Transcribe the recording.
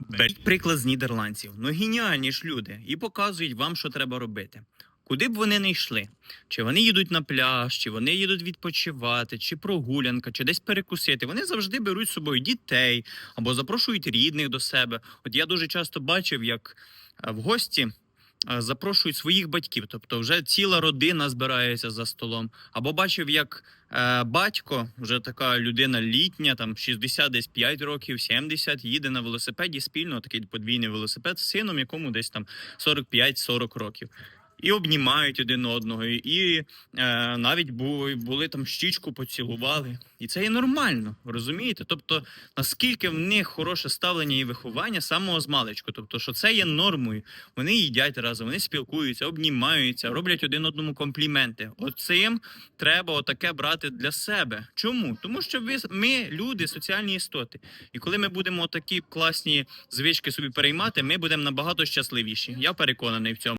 Беріть приклад з нідерландців. Ну геніальні ж люди і показують вам, що треба робити. Куди б вони не йшли, чи вони їдуть на пляж, чи вони їдуть відпочивати, чи прогулянка, чи десь перекусити. Вони завжди беруть з собою дітей або запрошують рідних до себе. От я дуже часто бачив, як е, в гості запрошують своїх батьків, тобто вже ціла родина збирається за столом. Або бачив, як е, батько, вже така людина літня, там 60 десь 5 років, 70, їде на велосипеді спільно, такий подвійний велосипед з сином, якому десь там 45-40 років. І обнімають один одного, і е, навіть були, були там щічку поцілували. І це є нормально, розумієте? Тобто, наскільки в них хороше ставлення і виховання самого з маличку. Тобто, що це є нормою. Вони їдять разом, вони спілкуються, обнімаються, роблять один одному компліменти. Оцим треба отаке брати для себе. Чому? Тому що ви ми люди, соціальні істоти. І коли ми будемо такі класні звички собі переймати, ми будемо набагато щасливіші. Я переконаний в цьому.